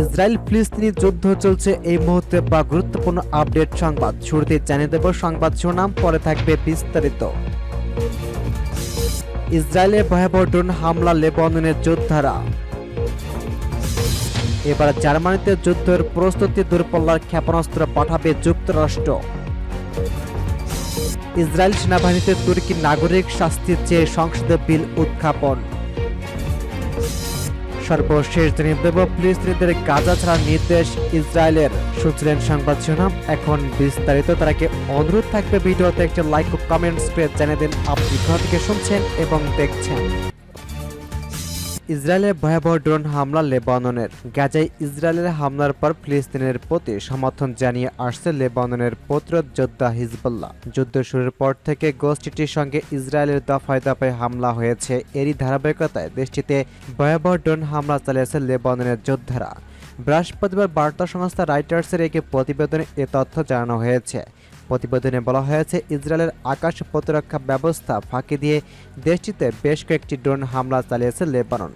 Israel ফিলিস্তিনি যুদ্ধ চলছে। এই মুহূর্তে বা গুরুত্বপূর্ণ আপডেট সংবাদ। শুরুতে জানিয়ে দেব সংবাদ শিরোনাম, পরে থাকবে বিস্তারিত। ইসরায়েলে ভয়াবহ ড্রোন হামলা লেবাননের যোদ্ধারা। এবার জার্মানিতে যুদ্ধের প্রস্তুতি দূরপল্লার ক্ষেপণাস্ত্র পাঠাবে যুক্তরাষ্ট্র। ইসরায়েল সেনাবাহিনীতে তুর্কি নাগরিক শাস্তির চেয়ে সংসদে বিল উত্থাপন। সর্বশেষ জানিয়ে দেব, ফিলিস্তিনিদের গাজা ছাড়ার নির্দেশ ইসরায়েলের। শুনছিলেন সংবাদ শিরোনাম। এখন বিস্তারিত তারাকে অনুরোধ থাকবে ভিডিওতে একটা লাইক ও কমেন্টস পেয়ে জানিয়ে দিন। আপনি কোথা থেকে শুনছেন এবং দেখছেন। ইসরায়েলের ভয়াবহ ড্রোন হামলা লেবাননের। গাজায় ইসরায়েলের হামলার পর ফিলিস্তিনের প্রতি সমর্থন জানিয়ে আসছে লেবাননের প্রতিরোধ যোদ্ধা হিজবুল্লাহ। যুদ্ধ শুরুর পর থেকে গোষ্ঠীটির সঙ্গে ইসরায়েলের দফায় দফায় হামলা হয়েছে। এরই ধারাবাহিকতায় দেশটিতে ভয়াবহ ড্রোন হামলা চালিয়েছে লেবাননের যোদ্ধারা। বৃহস্পতিবার বার্তা সংস্থা রাইটার্সের একটি প্রতিবেদনে এ তথ্য জানানো হয়েছে। প্রতিবেদনে বলা হয়েছে, ইসরায়েলের আকাশ প্রতিরক্ষা ব্যবস্থা ফাঁকি দিয়ে দেশটিতে বেশ কয়েকটি ড্রোন হামলা চালিয়েছে লেবানন।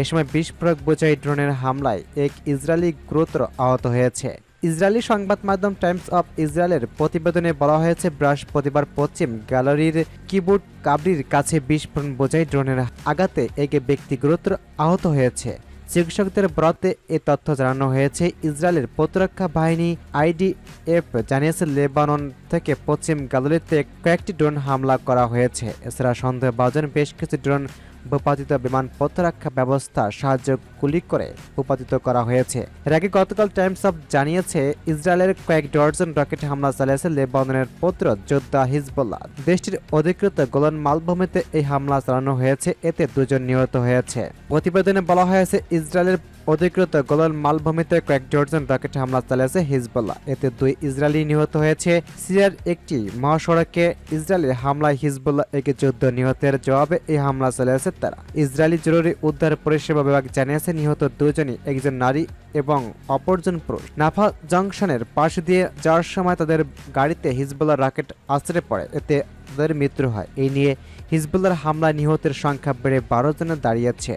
এ সময় বিস্ফোরক বোঝাই ড্রোনের হামলায় এক ইসরায়েলি গুরুতর আহত হয়েছে। ইসরায়েলি সংবাদ মাধ্যম টাইমস অফ ইসরায়েলের প্রতিবেদনে বলা হয়েছে, বৃহস্পতিবার পশ্চিম গ্যালারির কিবুট কাবরির কাছে বিস্ফোরণ বোঝাই ড্রোনের আঘাতে এক ব্যক্তি গুরুতর আহত হয়েছে। চিকিৎসকদের বরাতে এ তথ্য জানানো হয়েছে। ইসরায়েলের প্রতিরক্ষা বাহিনী আইডিএফ জানিয়েছে, লেবানন থেকে পশ্চিম গালুলিতে কয়েকটি ড্রোন হামলা করা হয়েছে। এছাড়া সন্দেহভাজন বেশ কিছু ড্রোন ভূপাতিত বিমান প্রতিরক্ষা ব্যবস্থা সাহায্য কুলি করে ভূপাতিত করা হয়েছে। এর আগে গতকাল টাইমস অফ জানিয়েছে, ইসরায়েলের কয়েক ডজন রকেট হামলা চালিয়েছে লেবাননের প্রতিরোধ যোদ্ধা হিজবুল্লাহ। দেশটির অধিকৃত গোলন মালভূমিতে এই হামলা চালানো হয়েছে, এতে দুজন নিহত হয়েছে। প্রতিবেদনে বলা হয়েছে, ইসরায়েলের অধিকৃত গোলান মালভূমিতে কয়েক ডজন রকেট হামলা চালিয়েছে হিজবুল্লাহ। এতে দুই ইসরায়েলি নিহত হয়েছে। সিরিয়ার একটি মহাসড়কে ইসরায়েলের হামলায় হিজবুল্লাহ একে যুদ্ধ নিহতের জবাবে এই হামলা চালিয়েছে তারা। ইসরায়েলি জরুরি উদ্ধার পরিষেবা বিভাগ জানিয়েছে, নিহত দুজনই একজন নারী এবং অপরজন পুরুষ। নাফা জংশনের পাশ দিয়ে যাওয়ার সময় তাদের গাড়িতে হিজবুল্লাহ রকেট আশ্রয় পড়ে। এতে তাদের মৃত্যু হয়। এই নিয়ে হিজবুল্লাহর হামলায় নিহতের সংখ্যা বেড়ে বারো জনে দাঁড়িয়েছে।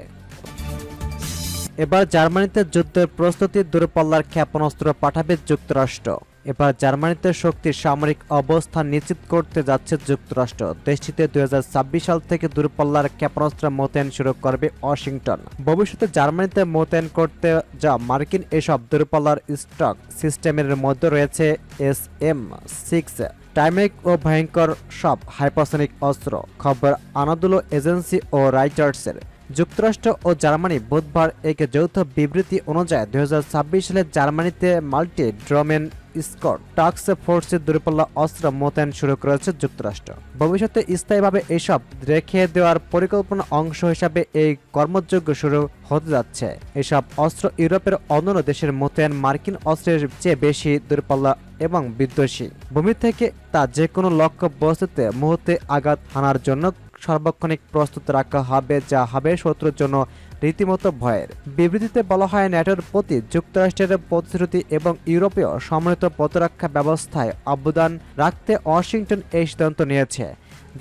এবার জার্মানিতে যুদ্ধের প্রস্তুতি দূরপাল্লার ক্ষেপণাস্ত্র পাঠাবে যুক্তরাষ্ট্র। এবার জার্মানিতে শক্তির সামরিক অবস্থান নিশ্চিত করতে যাচ্ছে যুক্তরাষ্ট্র। দেশটিতে দুই হাজার ছাব্বিশ সাল থেকে দূরপাল্লার ক্ষেপণাস্ত্র মোতায়েন শুরু করবে ওয়াশিংটন। ভবিষ্যতে জার্মানিতে মোতায়েন করতে যা মার্কিন এসব দূরপাল্লার স্টক সিস্টেমের মধ্যে রয়েছে এস এম সিক্স। টাইমেক ও ভয়ঙ্কর সব হাইপাসনিক অস্ত্র। খবর আনাদুলো এজেন্সি ও রাইটার্সের। যুক্তরাষ্ট্র ও জার্মানি বুধবার এক যৌথ বিবৃতি অনুযায়ী দুই সালে জার্মানিতে মাল্টি ড্রমেন স্কট টাস্ক ফোর্সের দূরপাল্লা অস্ত্র মোতায়েন শুরু করেছে যুক্তরাষ্ট্র। ভবিষ্যতে স্থায়ীভাবে এসব রেখে দেওয়ার পরিকল্পনা অংশ হিসাবে এই কর্মযোগ্য শুরু হতে যাচ্ছে। এসব অস্ত্র ইউরোপের অন্যান্য দেশের মোতায়েন মার্কিন অস্ত্রের চেয়ে বেশি দূরপাল্লা এবং বিধ্বংসী ভূমি থেকে তা যে কোনো লক্ষ্য বস্তুতে মুহূর্তে আঘাত হানার জন্য সার্বক্ষণিক প্রস্তুত রাখা হবে যা হবে শত্রুর জন্য রীতিমতো ভয়ের। বিবৃতিতে বলা হয়, ন্যাটোর প্রতি যুক্তরাষ্ট্রের প্রতিশ্রুতি এবং ইউরোপীয় সম্মিলিত প্রতিরক্ষা ব্যবস্থায় অবদান রাখতে ওয়াশিংটন এই সিদ্ধান্ত নিয়েছে।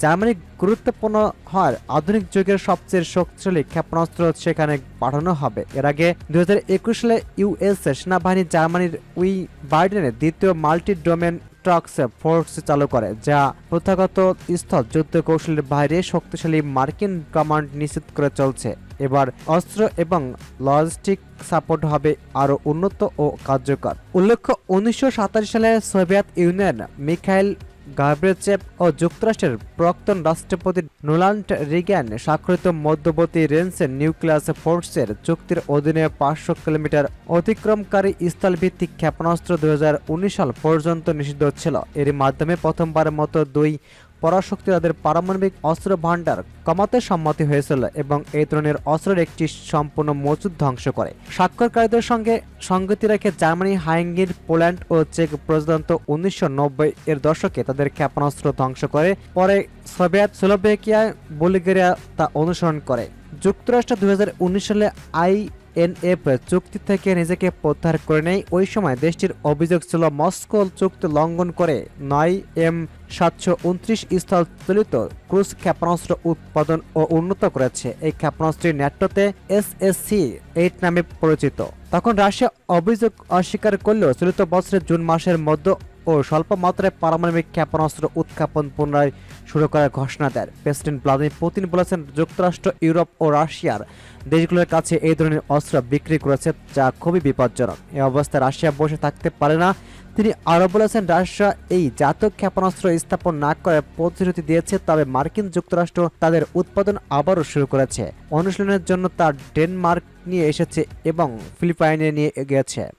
জার্মানি গুরুত্বপূর্ণ হওয়ার আধুনিক যুগের সবচেয়ে শক্তিশালী ক্ষেপণাস্ত্র সেখানে পাঠানো হবে। এর আগে দুই হাজার একুশ সালে ইউএস সেনাবাহিনী জার্মানির উই বাইডেনের দ্বিতীয় মাল্টি ডোমেন ট্রাক্স ফোর্স চালু করে, যা প্রথাগত স্থল যুদ্ধ কৌশলের বাইরে শক্তিশালী মার্কিন কমান্ড নিশ্চিত করে চলছে। এবার অস্ত্র এবং লজিস্টিক সাপোর্ট হবে আরও উন্নত ও কার্যকর। উল্লেখ্য, উনিশশো সালে সোভিয়েত ইউনিয়ন মিখাইল গাব্রেচেভ ও যুক্তরাষ্ট্রের প্রাক্তন রাষ্ট্রপতি নোলান্ড রিগ্যান স্বাক্ষরিত মধ্যবর্তী রেঞ্জের নিউক্লিয়াস ফোর্সের চুক্তির অধীনে পাঁচশো কিলোমিটার অতিক্রমকারী স্থলভিত্তিক ক্ষেপণাস্ত্র দুই হাজার উনিশ সাল পর্যন্ত নিষিদ্ধ ছিল। এর মাধ্যমে প্রথমবারের মতো দুই পরাশক্তি তাদের পারমাণবিক অস্ত্র ভাণ্ডার কমাতে সম্মতি হয়েছিল এবং এই ধরনের অস্ত্রের একটি সম্পূর্ণ মজুদ ধ্বংস করে। স্বাক্ষরকারীদের সঙ্গে সঙ্গতি রেখে জার্মানি, হাঙ্গেরি, পোল্যান্ড ও চেক প্রজাতন্ত্র উনিশশো নব্বই এর দশকে তাদের ক্ষেপণাস্ত্র ধ্বংস করে। পরে সোভিয়েত, স্লোভেকিয়া, বুলগেরিয়া তা অনুসরণ করে। যুক্তরাষ্ট্র দুই হাজার উনিশ সালে আই আইএনএফ চুক্তি থেকে নিজেকে প্রত্যাহার করে নেয়। ওই সময় দেশটির অভিযোগ ছিল মস্কো চুক্তি লঙ্ঘন করে নয় এম সাতশো উনত্রিশ স্থল চালিত ক্রুজ ক্ষেপণাস্ত্র উৎপাদন ও উন্নত করেছে। এই ক্ষেপণাস্ত্রটি ন্যাটোতে এসএসসি এইট নামে পরিচিত। তখন রাশিয়া অভিযোগ অস্বীকার করলেও চলিত বছরের জুন মাসের মধ্যে ও স্বল্প মাত্রায় পারমাণবিক ক্ষেপণাস্ত্র উৎক্ষেপণ পুনরায় শুরু করার ঘোষণা দেন। প্রেসিডেন্ট ভ্লাদিমির পুতিন বলেছেন, যুক্তরাষ্ট্র, ইউরোপ ও রাশিয়ার দেশগুলোর কাছে এই ধরনের অস্ত্র বিক্রি করেছে যা খুবই বিপজ্জনক। এই অবস্থায় রাশিয়া বসে থাকতে পারে না। তিনি আরও বলেছেন, রাশিয়া এই জাতীয় ক্ষেপণাস্ত্র স্থাপন না করার প্রতিশ্রুতি দিয়েছে, তবে মার্কিন যুক্তরাষ্ট্র তাদের উৎপাদন আবারও শুরু করেছে। অনুশীলনের জন্য তার ডেনমার্ক নিয়ে এসেছে এবং ফিলিপাইনে নিয়ে গিয়েছে